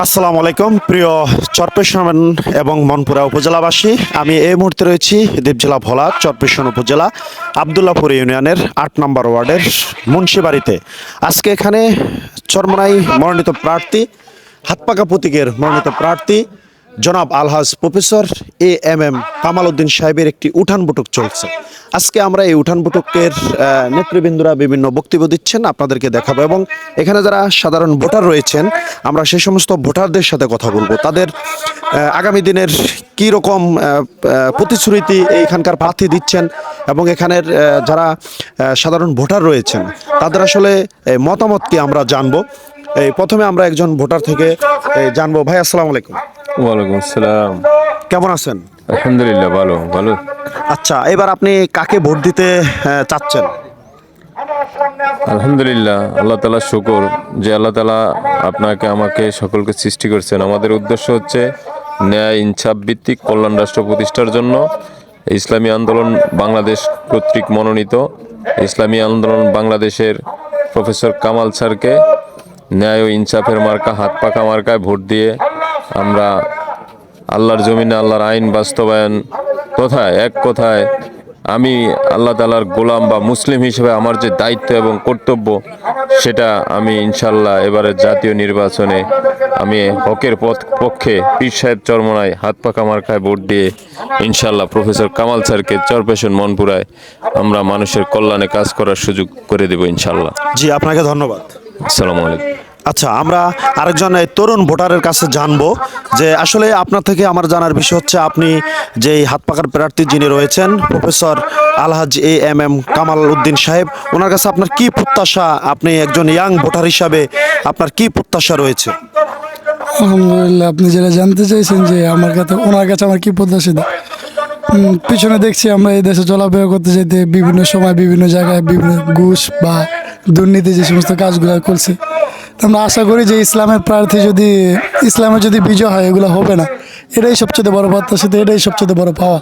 আসসালামু আলাইকুম। প্রিয় চরপেশন এবং মনপুরা উপজেলাবাসী, আমি এই মুহূর্তে রয়েছি দেবজেলা ভোলা চরপেশন উপজেলা আবদুল্লাপুর ইউনিয়নের আট নম্বর ওয়ার্ডের মুন্সিবাড়িতে আজকে এখানে চরমনাই মনোনীত প্রার্থী, হাতপাকা প্রতীকের মনোনীত প্রার্থী জনাব Alhaj professor A M M Kamal Uddin সাহেবের একটি উঠান বৈঠক চলছে। আজকে আমরা এই উঠান বৈঠকের নেতৃবৃন্দরা বিভিন্ন বক্তব্য দিচ্ছেন, আপনাদেরকে দেখাবো এবং এখানে যারা সাধারণ ভোটার রয়েছেন, আমরা সেই সমস্ত ভোটারদের সাথে কথা বলব। তাদের আগামী দিনের কি রকম প্রতিশ্রুতি এইখানকার প্রার্থী দিচ্ছেন এবং এখানের যারা সাধারণ ভোটার রয়েছেন, তাদের আসলে মতামত কি আমরা জানব। এই প্রথমে আমরা একজন ভোটার থেকে জানব। ভাই, আসসালামু আলাইকুম। ওয়ালাইকুম আসসালাম। কেমন আছেন? আলহামদুলিল্লাহ ভালো ভালো। আচ্ছা এবার আপনি কাকে ভোট দিতে চাচ্ছেন? আলহামদুলিল্লাহ আল্লাহ তালা শুকর যে আল্লাহ তালা আপনাকে আমাকে সকলকে সৃষ্টি করছেন। আমাদের উদ্দেশ্য হচ্ছে ন্যায় ইনসাফ ভিত্তিক কল্যাণ রাষ্ট্র প্রতিষ্ঠার জন্য ইসলামী আন্দোলন বাংলাদেশ কর্তৃক মনোনীত। ইসলামী আন্দোলন বাংলাদেশের প্রফেসর কামাল স্যারকে ন্যায় ও ইনসাফের মার্কা হাত পাকা মার্কায় ভোট দিয়ে আমরা আল্লাহর জমিনে আল্লাহর আইন বাস্তবায়ন কোথায় এক কথায়? আমি আল্লাহ তালার গোলাম বা মুসলিম হিসেবে আমার যে দায়িত্ব এবং কর্তব্য সেটা আমি ইনশাল্লাহ এবারে জাতীয় নির্বাচনে আমি হকের পথ পক্ষে পীর সাহেব চরমনায় হাত পাকা মার্কায় ভোট দিয়ে ইনশাল্লাহ প্রফেসর কামাল স্যারকে চরপেশন মনপুরায় আমরা মানুষের কল্যাণে কাজ করার সুযোগ করে দেব ইনশাল্লাহ জি আপনাকে ধন্যবাদ। আসসালামু আলাইকুম। আচ্ছা আমরা আরেকজন এই তরুণ ভোটারের কাছে জানব যে আসলে আপনার থেকে আমার জানার বিষয় হচ্ছে আপনি যে হাত পাকার প্রার্থী যিনি রয়েছেন professor Alhaj A M M Kamal Uddin সাহেব ওনার কাছে আপনার কি প্রত্যাশা? আপনি একজন ইয়াং ভোটার হিসাবে আপনার কি প্রত্যাশা রয়েছে? আলহামদুলিল্লাহ আপনি যেটা জানতে চাইছেন যে আমার কাছে ওনার কাছে আমার কি প্রত্যাশিত উম, পিছনে দেখছি আমরা এই দেশে চলাফেরা করতে যেতে বিভিন্ন সময় বিভিন্ন জায়গায় বিভিন্ন ঘুষ বা দুর্নীতি যে সমস্ত কাজগুলো করছে আমরা আশা করি যে ইসলামের প্রার্থী যদি ইসলামের যদি বিজয় হয় এগুলো হবে না। এটাই সবচেয়ে বড় প্রত্যাশিত এটাই সবচেয়ে বড় পাওয়া।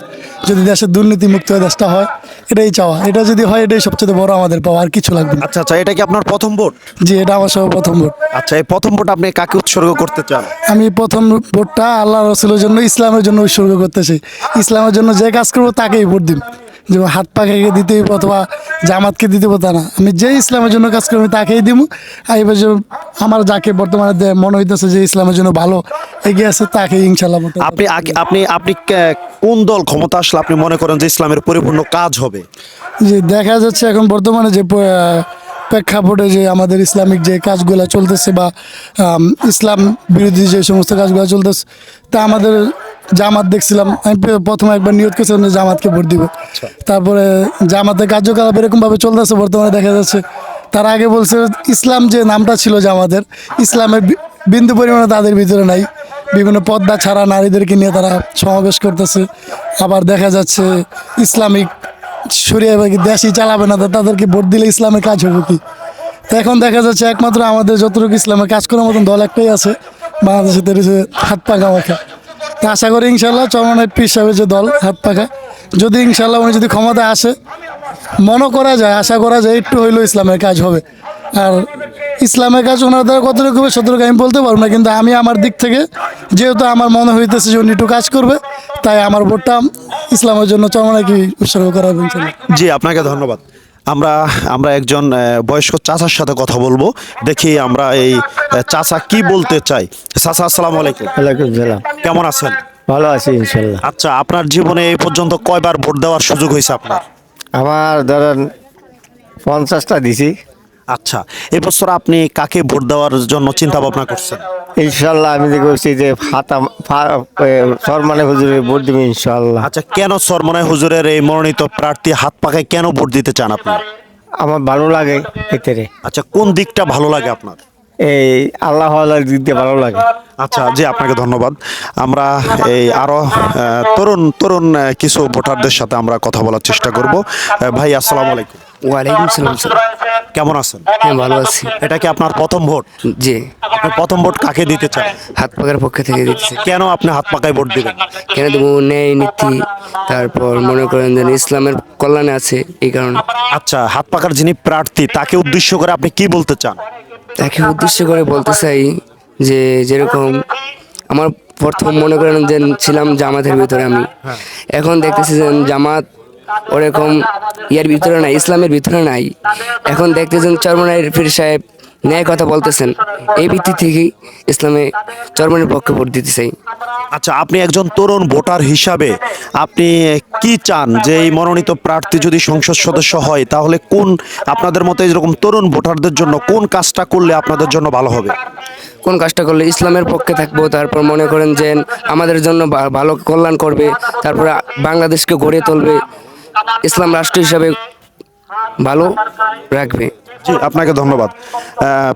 যদি দেশের দুর্নীতি মুক্ত দেশটা হয় এটাই চাওয়া। এটা যদি হয় এটাই সবচেয়ে বড় আমাদের পাওয়া আর কিছু লাগবে না। আচ্ছা আচ্ছা এটা কি আপনার প্রথম ভোট? জি এটা আমার সব প্রথম ভোট। আচ্ছা এই প্রথম ভোট আপনি কাকে উৎসর্গ করতে চান? আমি প্রথম ভোটটা আল্লাহ রসুলের জন্য ইসলামের জন্য উৎসর্গ করতেছি। ইসলামের জন্য যে কাজ করব তাকেই ভোট দিব। যেমন হাত পাখাকে দিতে হইব অথবা জামাতকে দিতে হইব তা না। আমি যে ইসলামের জন্য কাজ করব তাকেই দিব আর এবার যে আমার যাকে বর্তমানে মনে হইতেছে যে ইসলামের জন্য ভালো এগিয়ে আছে তাকে ইনশাল্লাহ আপনি আপনি আপনি কোন দল ক্ষমতা আসলে আপনি মনে করেন যে ইসলামের পরিপূর্ণ কাজ হবে? যে দেখা যাচ্ছে এখন বর্তমানে যে প্রেক্ষাপটে যে আমাদের ইসলামিক যে কাজগুলো চলতেছে বা ইসলাম বিরোধী যে সমস্ত কাজগুলো চলতেছে তা আমাদের জামাত দেখছিলাম আমি প্রথমে একবার নিয়োগ করেছিলাম যে জামাতকে ভোট দিব। তারপরে জামাতের কার্যকলাপ এরকমভাবে চলতেছে বর্তমানে দেখা যাচ্ছে। তার আগে বলছে ইসলাম যে নামটা ছিল জামাতের ইসলামের বিন্দু পরিমাণে তাদের ভিতরে নাই। বিভিন্ন পর্দা ছাড়া নারীদেরকে নিয়ে তারা সমাবেশ করতেছে। আবার দেখা যাচ্ছে ইসলামিক সরিয়ে বাকি দেশই চালাবে না তাদেরকে ভোট দিলে ইসলামের কাজ হবে কি? তো এখন দেখা যাচ্ছে একমাত্র আমাদের যতটুকু ইসলামের কাজ করার মতন দল একটাই আছে বাংলাদেশে তৈরি হাত পাকা মাখা। তো আশা করি ইনশাল্লাহ চরমনের পীর সাহেবের যে দল হাত পাকা যদি ইনশাল্লাহ উনি যদি ক্ষমতা আসে মনে করা যায়, আশা করা যায় একটু হইলেও ইসলামের কাজ হবে। আর ইসলামের কাজ ওনার দ্বারা কতটুকু হবে সতর্ক আমি বলতে পারব না, কিন্তু আমি আমার দিক থেকে, যেহেতু আমার মনে হইতেছে যে উনি একটু কাজ করবে, তাই আমার ভোটটা ইসলামের জন্য চরমনাকে উৎসর্গ করা হবে জি আপনাকে ধন্যবাদ। আমরা আমরা একজন বয়স্ক চাচার সাথে কথা বলব। দেখি আমরা এই চাচা কি বলতে চাই। চাচা আসসালামু আলাইকুম। ওয়ালাইকুম সালাম। কেমন আছেন? ভালো আছি ইনশাল্লাহ আচ্ছা আপনার জীবনে এই পর্যন্ত কয়বার ভোট দেওয়ার সুযোগ হয়েছে আপনার? আমার ধরেন পঞ্চাশটা দিছি। আচ্ছা এবছর আপনি কাকে ভোট দেওয়ার জন্য চিন্তা ভাবনা করছেন? ইনশাল্লাহ আমি যে করছি যে ফাতা সরমানে হুজুরে ভোট দিবি ইনশাল্লাহ আচ্ছা কেন সরমনায় হুজুরের এই মনোনীত প্রার্থী হাত পাকায় কেন ভোট দিতে চান আপনি? আমার ভালো লাগে এতে। আচ্ছা কোন দিকটা ভালো লাগে আপনার? এই আল্লাহ আল্লাহর দিক দিয়ে ভালো লাগে। আচ্ছা জি আপনাকে ধন্যবাদ। আমরা এই আরও তরুণ তরুণ কিছু ভোটারদের সাথে আমরা কথা বলার চেষ্টা করব। ভাই আসসালামু আলাইকুম। ওয়ালাইকুম সালাম স্যার। কেমন আছেন? হ্যাঁ ভালো আছি। এটা কি আপনার প্রথম ভোট? জি। আপনি প্রথম ভোট কাকে দিতে চান? হাত পাকার পক্ষে থেকে দিতেছি কেন আপনি হাত পাকায় ভোট দিবেন? কেন দেবো? ন্যায় নীতি তারপর মনে করেন যে ইসলামের কল্যাণে আছে এই কারণে। আচ্ছা হাত পাকার যিনি প্রার্থী তাকে উদ্দেশ্য করে আপনি কি বলতে চান? তাকে উদ্দেশ্য করে বলতে চাই যে যেরকম আমার প্রথম মনে করেন যে ছিলাম জামাতের ভিতরে আমি। এখন দেখতেছি যে জামাত ওরকম ইয়ার ভিতরে নাই ইসলামের ভিতরে নাই। এখন দেখতেছেন চরমনাইয়ের ফির সাহেব ন্যায় কথা বলতেছেন। এই ভিত্তি থেকেই ইসলামে চরমনের পক্ষে ভোট দিতে চাই। আচ্ছা আপনি একজন তরুণ ভোটার হিসাবে আপনি কি চান যে এই মনোনীত প্রার্থী যদি সংসদ সদস্য হয় তাহলে কোন আপনাদের মতো এরকম তরুণ ভোটারদের জন্য কোন কাজটা করলে আপনাদের জন্য ভালো হবে? কোন কাজটা করলে? ইসলামের পক্ষে থাকব তারপর মনে করেন যে আমাদের জন্য ভালো কল্যাণ করবে তারপরে বাংলাদেশকে গড়ে তুলবে। ইসলাম রাষ্ট্র হিসাবে ভালো রাখবে। জি, আপনাকে ধন্যবাদ।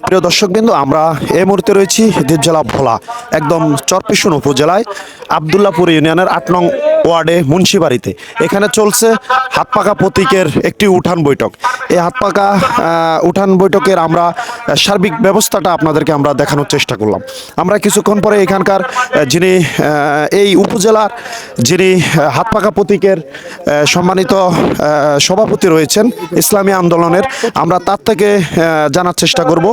প্রিয় দর্শক দর্শকবৃন্দ, আমরা এই মুহূর্তে রয়েছি দ্বীপ জেলা ভোলা, একদম চরপিশন উপজেলায়, আবদুল্লাপুর ইউনিয়নের আট নং ওয়ার্ডে মুন্সিবাড়িতে এখানে চলছে হাতপাকা প্রতীকের একটি উঠান বৈঠক। এই হাতপাকা উঠান বৈঠকের আমরা সার্বিক ব্যবস্থাটা আপনাদেরকে আমরা দেখানোর চেষ্টা করলাম। আমরা কিছুক্ষণ পরে এখানকার যিনি এই উপজেলার যিনি হাতপাকা প্রতীকের সম্মানিত সভাপতি রয়েছেন ইসলামী আন্দোলনের আমরা তার থেকে জানার চেষ্টা করব।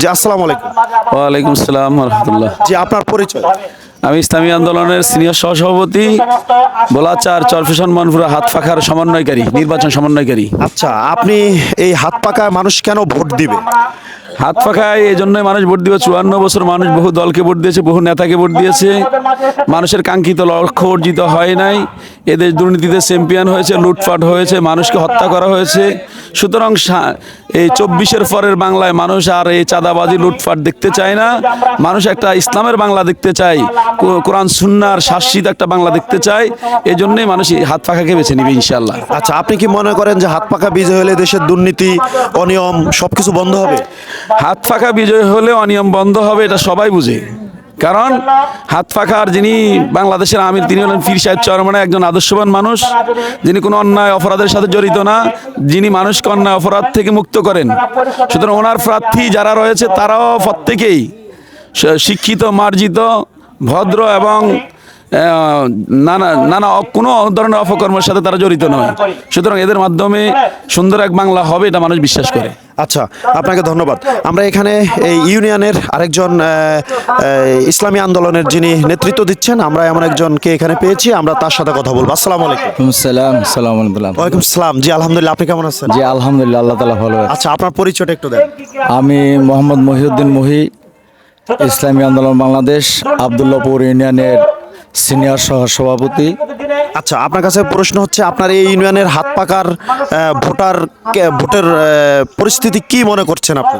যে আসসালামু আলাইকুম। ওয়ালাইকুম আসসালাম রহমতুল্লাহ জি আপনার পরিচয়। আমি ইসলামী আন্দোলনের সিনিয়র সহসভাপতি বোলাচার চরফেশন মনপুরা হাত পাখার সমন্বয়কারী নির্বাচন সমন্বয়কারী। আচ্ছা আপনি এই হাত পাকা মানুষ কেন ভোট দিবে? হাত পাখায় এই জন্যই মানুষ ভোট দিবে। চুয়ান্ন বছর মানুষ বহু দলকে ভোট দিয়েছে বহু নেতাকে ভোট দিয়েছে। মানুষের কাঙ্ক্ষিত লক্ষ্য অর্জিত হয় নাই। এদের দুর্নীতিতে চ্যাম্পিয়ন হয়েছে লুটপাট হয়েছে মানুষকে হত্যা করা হয়েছে। সুতরাং সা- এই চব্বিশের পরের বাংলায় মানুষ আর এই চাঁদাবাজি লুটপাট দেখতে চায় না। মানুষ একটা ইসলামের বাংলা দেখতে চায়। কোরআন সুন্নার শাসিত একটা বাংলা দেখতে চায় এই জন্যই মানুষ হাত ফাঁকাকে বেছে নিবে ইনশাল্লাহ আচ্ছা আপনি কি মনে করেন যে হাত পাকা বিজয় হলে দেশের দুর্নীতি অনিয়ম সবকিছু বন্ধ হবে? হাত ফাঁকা বিজয় হলে অনিয়ম বন্ধ হবে এটা সবাই বুঝে। কারণ হাত ফাঁকার যিনি বাংলাদেশের আমির তিনি হলেন পীর সাহেব চরমানে একজন আদর্শবান মানুষ। যিনি কোনো অন্যায় অপরাধের সাথে জড়িত না যিনি মানুষকে অন্যায় অপরাধ থেকে মুক্ত করেন। সুতরাং ওনার প্রার্থী যারা রয়েছে তারাও প্রত্যেকেই শিক্ষিত মার্জিত ভদ্র এবং নানা নানা কোনো ধরনের অপকর্মের সাথে তারা জড়িত নয়। সুতরাং এদের মাধ্যমে সুন্দর এক বাংলা হবে এটা মানুষ বিশ্বাস করে। আচ্ছা আপনাকে ধন্যবাদ। আমরা এখানে এই ইউনিয়নের আরেকজন ইসলামী আন্দোলনের যিনি নেতৃত্ব দিচ্ছেন আমরা এমন একজনকে এখানে পেয়েছি আমরা তার সাথে কথা বলব। আসসালামু আলাইকুম। সালাম সালাম আলহামদুলিল্লাহ। ওয়ালাইকুম সালাম। জি আলহামদুলিল্লাহ আপনি কেমন আছেন? জি আলহামদুলিল্লাহ আল্লাহ তালা ভালো আছে। আচ্ছা আপনার পরিচয়টা একটু দেন। আমি মোহাম্মদ মহিউদ্দিন মহি ইসলামী আন্দোলন বাংলাদেশ আবদুল্লাপুর ইউনিয়নের সিনিয়র সহ সভাপতি। আচ্ছা আপনার কাছে প্রশ্ন হচ্ছে আপনার এই ইউনিয়নের হাত পাকার ভোটার ভোটের পরিস্থিতি কি মনে করছেন আপনি?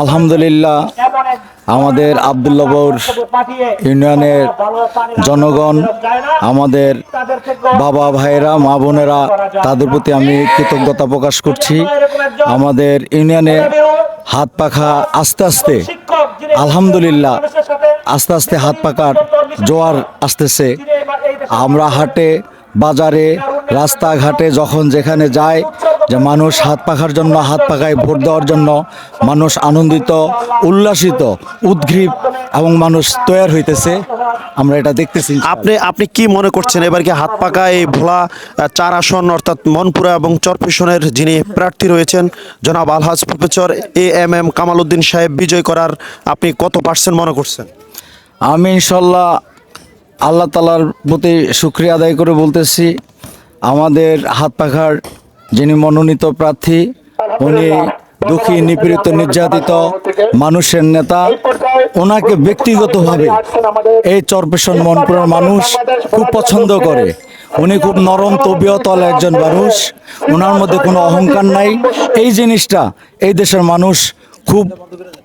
আলহামদুলিল্লাহ আমাদের আবদুল্লাপুর ইউনিয়নের জনগণ আমাদের বাবা ভাইয়েরা মা বোনেরা তাদের প্রতি আমি কৃতজ্ঞতা প্রকাশ করছি। আমাদের ইউনিয়নে হাত পাখা আস্তে আস্তে আলহামদুলিল্লাহ আস্তে আস্তে হাত পাকার জোয়ার আসতেছে। আমরা হাটে বাজারে রাস্তাঘাটে যখন যেখানে যায় যে মানুষ হাত পাখার জন্য হাত পাখায় ভোট দেওয়ার জন্য মানুষ আনন্দিত উল্লাসিত উদ্গ্রীব এবং মানুষ তৈরি হইতেছে। আমরা এটা দেখতেছি। আপনি আপনি কি মনে করছেন এবার কি হাত এই ভোলা চার আসন অর্থাৎ মনপুরা এবং চরপেশনের যিনি প্রার্থী রয়েছেন জনাব Alhaj professor A M M Kamal Uddin সাহেব বিজয় করার আপনি কত পার্সেন্ট মনে করছেন? আমি ইনশাল্লাহ আল্লাহ তালার প্রতি শুক্রিয়া আদায় করে বলতেছি আমাদের হাত পাখার যিনি মনোনীত প্রার্থী, উনি দুঃখী, নিপীড়িত, নির্যাতিত মানুষের নেতা, ওনাকে ব্যক্তিগতভাবে এই চরপেশন মনপুরের মানুষ খুব পছন্দ করে। উনি খুব নরম, তবিয়তল একজন মানুষ। ওনার মধ্যে কোনো অহংকার নাই। এই জিনিসটা এই দেশের মানুষ খুব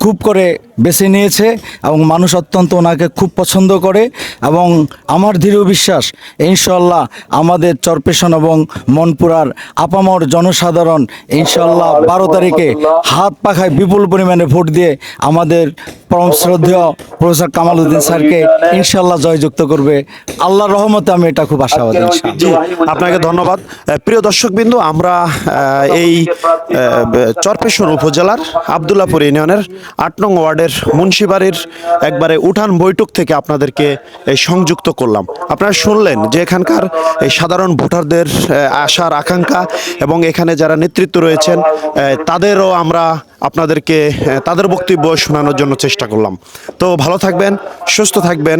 খুব করে বেছে নিয়েছে এবং মানুষ অত্যন্ত ওনাকে খুব পছন্দ করে এবং আমার দৃঢ় বিশ্বাস ইনশাল্লাহ আমাদের চরপেশন এবং মনপুরার আপামর জনসাধারণ ইনশাল্লাহ বারো তারিখে হাত পাখায় বিপুল পরিমাণে ভোট দিয়ে আমাদের পরম শ্রদ্ধেয় প্রফেসর কামাল উদ্দিন স্যারকে ইনশাল্লাহ জয়যুক্ত করবে। আল্লাহর রহমতে আমি এটা খুব আশাবাদী ইনশাআল্লাহ। আপনাকে ধন্যবাদ। প্রিয় দর্শকবৃন্দ আমরা এই চরপেশন উপজেলার আবদুল্লাহ আবদুল্লাপুর ইউনিয়নের আট নং ওয়ার্ডের মুন্সিবাড়ির একবারে উঠান বৈঠক থেকে আপনাদেরকে সংযুক্ত করলাম। আপনারা শুনলেন যে এখানকার এই সাধারণ ভোটারদের আশার আকাঙ্ক্ষা এবং এখানে যারা নেতৃত্ব রয়েছেন তাদেরও আমরা আপনাদেরকে তাদের বক্তব্য শোনানোর জন্য চেষ্টা করলাম। তো ভালো থাকবেন, সুস্থ থাকবেন।